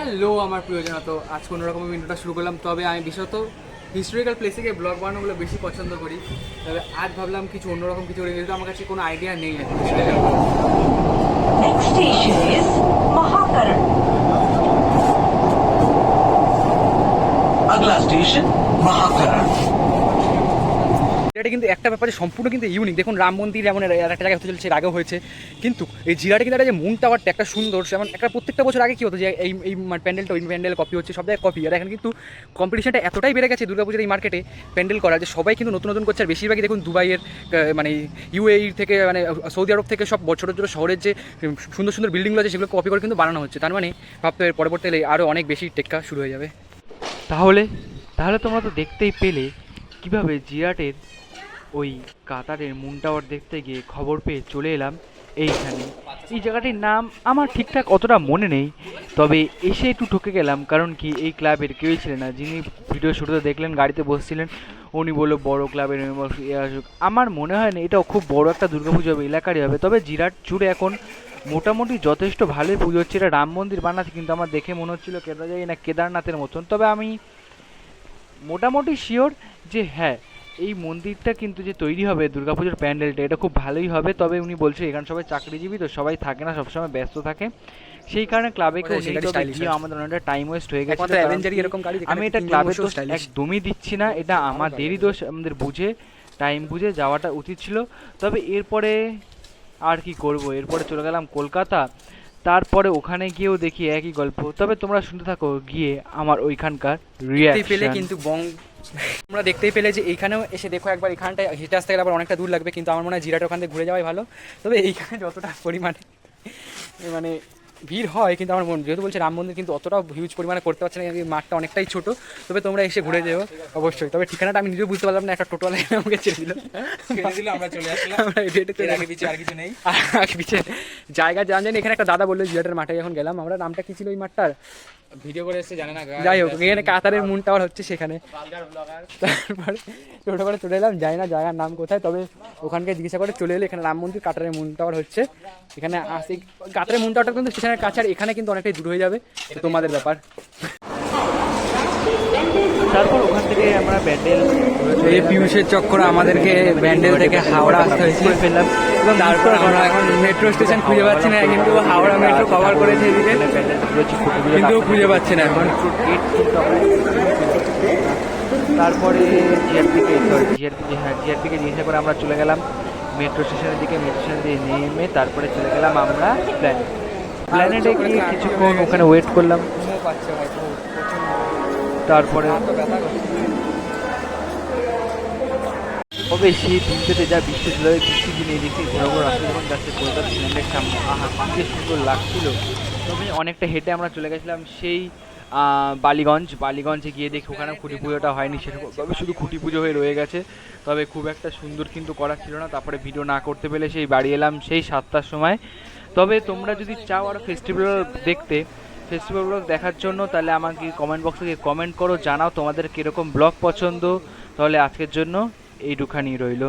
Hello আমার প্রিয়জন তো আজ কোনো রকম ভিডিওটা শুরু করলাম। তবে আমি বিশেষত হিস্টোরিক্যাল প্লেসে গিয়ে ব্লগ বানানোগুলো বেশি পছন্দ করি। তবে আজ ভাবলাম কিছু অন্যরকম কিছু করে আমার কাছে কোনো আইডিয়া নেই আর কি স্টেশন জন্য। এটা কিন্তু একটা ব্যাপারে সম্পূর্ণ কিন্তু ইউনিক দেখুন, রাম মন্দির এমন একটা জায়গায় হতে চলেছে, এর আগেও হয়েছে। কিন্তু এই জিরাটে কিন্তু একটা যে মুন টাওয়ারটা একটা সুন্দর, যেমন একটা প্রত্যেকটা বছর আগে কি হতো যে এই এই প্যান্ডেলটা, ওই প্যান্ডেল কপি হচ্ছে, সব জায়গায় কপি আর এখন কিন্তু কম্পিটিশনটা এতটাই বেড়ে গেছে দুর্গাপুজোর এই মার্কেটে প্যান্ডেল করা যে সবাই কিন্তু নতুন নতুন করছে। আর বেশিরভাগই দেখুন দুবাইয়ের মানে ইউএই থেকে মানে সৌদি আরব থেকে সব ছোটো ছোটো শহরের যে সুন্দর সুন্দর বিল্ডিংগুলো আছে সেগুলো কপি করে কিন্তু বানানো হচ্ছে। তার মানে ভাবতে পরবর্তীকালে আরও অনেক বেশি টেক্কা শুরু হয়ে যাবে। তাহলে তাহলে তোমরা তো দেখতেই পেলে কীভাবে জিরাটের ওই কাতারের মুন টাওয়ার দেখতে গিয়ে খবর পেয়ে চলে এলাম এইখানে। এই জায়গাটির নাম আমার ঠিকঠাক অতটা মনে নেই, তবে এসে একটু ঠকে গেলাম, কারণ কি এই ক্লাবের কেউই ছিলেন না। যিনি ভিডিও শুরুতে দেখলেন, গাড়িতে বসছিলেন, উনি বলল, বড় ক্লাবের আসুক। আমার মনে হয় না এটা খুব বড় একটা দুর্গাপুজো হবে, এলাকারই হবে, তবে জিরাট জুড়ে এখন মোটামুটি যথেষ্ট ভালোই পুজো হচ্ছে। এটা রাম মন্দির বানাচ্ছে কিন্তু আমার দেখে মনে হচ্ছিল কেদার যাই না কেদারনাথের মতন। তবে আমি মোটামুটি শিওর যে হ্যাঁ এই মন্দিরটা কিন্তু যে তৈরি হবে দুর্গাপুজোর প্যান্ডেলটা এটা খুব ভালোই হবে। তবে উনি বলছে এখানে সবাই চাকরিজীবী তো সবাই থাকে না সবসময় ব্যস্ত থাকে। সেই কারণে ক্লাবে কেউ নেই তবে গিয়ে আমাদের অনেকটা টাইম ওয়েস্ট হয়ে গেছে আমি এটা ক্লাবের দোষ একদমই দিচ্ছি না এটা আমাদেরই দোষ আমাদের বুঝে টাইম বুঝে যাওয়াটা উচিত ছিল। তবে এরপরে আর কি করব? এরপরে চলে গেলাম কলকাতা। তারপরে ওখানে গিয়েও দেখি একই গল্প। তবে তোমরা শুনতে থাকো গিয়ে আমার ওইখানকার রিয়াকশন কিন্তু বং তোমরা দেখতেই পেলে যে এইখানেও এসে দেখো একবার এখানটায়, হেঁটে আসতে গেলে আবার অনেকটা দূর লাগবে, কিন্তু আমার মনে হয় জিরাটা ওখান থেকে ঘুরে যাওয়াই ভালো। তবে এইখানে যতটা পরিমাণে মানে ভিড় হয় কিন্তু আমার মন যেহেতু বলছে রাম মন্দির কিন্তু অতটা হিউজ পরিমাণে করতে পারছে না মাঠটা অনেকটাই ছোট তবে তোমরা এসে ঘুরে যেও অবশ্যই। তবে ঠিকানাটা আমি নিজেও বুঝতে পারলাম না একটা টোটো লাইন আমাকে ছেড়ে দিল। আমরা চলে আসলাম। আমরা হেঁটে হেঁটে চলে আগে পিছিয়ে আর কিছু নেই। আর পিছে জায়গা জান জানি এখানে একটা দাদা বলল জিরাটের মাঠে যখন গেলাম। আমরা নামটা কি ছিল ওই মাঠটার? ভিডিও করে এসে জানে না যাই হোক এখানে কাতারের মুন টাওয়ার হচ্ছে সেখানে। তারপরে টোটো করে চলে এলাম যাই না জায়গার নাম কোথায় তবে ওখানকে জিজ্ঞাসা করে চলে এলে এখানে রাম মন্দির কাতারের মুন টাওয়ার হচ্ছে। এখানে আসি কাতারের মুন টাওয়ারটা কিন্তু স্টেশনের কাছে আর এখানে কিন্তু অনেকটাই দূর হয়ে যাবে তোমাদের ব্যাপার। তারপর ওখান থেকে আমরা ব্যান্ডেল এই পিউষের চক্কর আমাদেরকে ব্যান্ডেল থেকে হাওড়া আসতে হয়েছে। ফেললাম এবং তারপর আমরা এখন মেট্রো স্টেশন খুঁজে পাচ্ছি না কিন্তু হাওড়া মেট্রো কভার করেছে এদিকে। কিন্তু খুঁজে পাচ্ছি না এখন। তারপরে জিআরপিকে সরি জিআরপি হ্যাঁ জিআরপিকে জিজ্ঞাসা করে আমরা চলে গেলাম। মেট্রো স্টেশনের দিকে মেট্রো স্টেশন দিয়ে নেমে তারপরে চলে গেলাম আমরা প্ল্যান প্ল্যানেটে গিয়ে কিছুক্ষণ ওখানে ওয়েট করলাম। তারপরে তবে সেই দিনটাতে যা বৃষ্টি ছিল বৃষ্টি দিনে দেখি ঘোরা ঘোরা রাস্তা যখন যাচ্ছে, কলকাতা সিনেমের সামনে আহা, কি সুন্দর লাগছিল। তবে অনেকটা হেঁটে আমরা চলে গেছিলাম সেই বালিগঞ্জ। বালিগঞ্জে গিয়ে দেখি ওখানে খুঁটি পুজোটা হয়নি, সেরকম তবে শুধু খুঁটি পুজো হয়ে রয়ে গেছে। তবে খুব একটা সুন্দর কিন্তু করা ছিল না, তারপরে ভিডিও না করতে পেলে সেই বাড়ি এলাম সেই সাতটার সময়। তবে তোমরা যদি চাও আরও ফেস্টিভ্যাল দেখতে ফেস্টিভ্যাল ব্লগ দেখার জন্য, তাহলে আমাকে কমেন্ট বক্সে গিয়ে কমেন্ট করো, জানাও তোমাদের কীরকম ব্লগ পছন্দ। তাহলে আজকের জন্য এইটুখানি রইল।